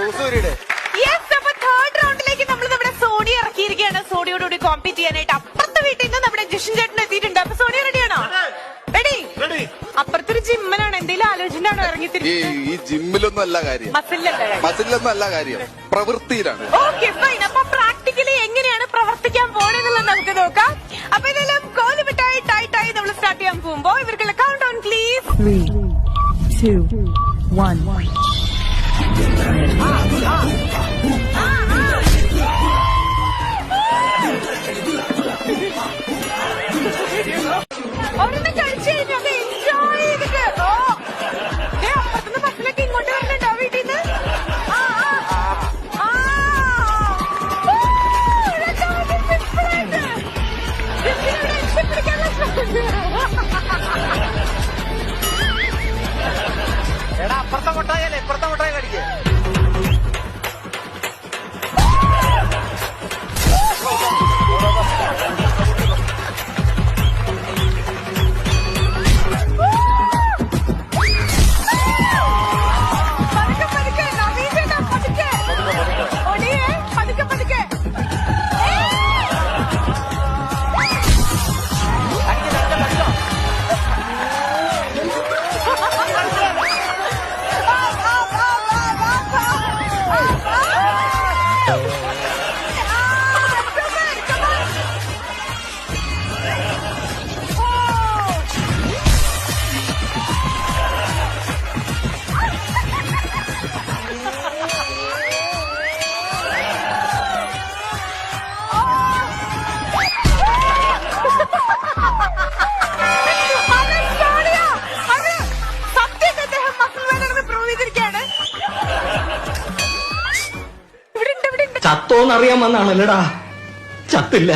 അപ്പൊ തേർഡ് റൗണ്ടിലേക്ക് നമ്മൾ നമ്മുടെ സോണി ഇറക്കിയിരിക്കുകയാണ്. സോണിയോടുകൂടി കോമ്പീറ്റ് ചെയ്യാനായിട്ട് അപ്പുറത്തെ വീട്ടിൽ നിന്ന് നമ്മുടെ ജിഷൻ ചേട്ടൻ എത്തിയിട്ടുണ്ട്. അപ്പൊ സോണിയ റെഡിയാണോ റെഡി അപ്പുറത്തൊരു ജിമ്മനാണ് എന്തെങ്കിലും ആലോചനയാണോ ഈ ഇറങ്ങിത്തിരിക്കുന്നത്? ഈ ജിമ്മിലൊന്നും അല്ല കാര്യം. മസിലല്ലേ മസിലൊന്നും അല്ല കാര്യം. പ്രവൃത്തിയിലാണ്. ഓക്കെ ഫൈൻ അപ്പൊ പ്രാക്ടിക്കലി എങ്ങനെയാണ് പ്രവർത്തിക്കാൻ പോണെന്നുള്ളത് നമുക്ക് നോക്കാം. അപ്പൊ ഇതെല്ലാം കോലുമിട്ടായി ടൈറ്റായി നമ്മൾ സ്റ്റാർട്ട് ചെയ്യാൻ പോകുമ്പോ ഇവർക്കുള്ള count on please Three, two, one. ഒരെണ്ണം കഴിച്ചു കഴിഞ്ഞു അത് എൻജോയ് ചെയ്തിട്ട് ഓ ദേ അപ്പുറത്തുനിന്ന് ബസ്സിലൊക്കെ ഇങ്ങോട്ട് വരുന്നുണ്ടോ വീട്ടിൽ നിന്ന് ആ, അപ്പുറത്തെ മുട്ടായല്ലേ ഇപ്പുറത്തെ മുട്ടായി കടിക്കേ Oh! ചത്തോന്നറിയാൻ വന്നാണല്ലടാ. ചത്തില്ല.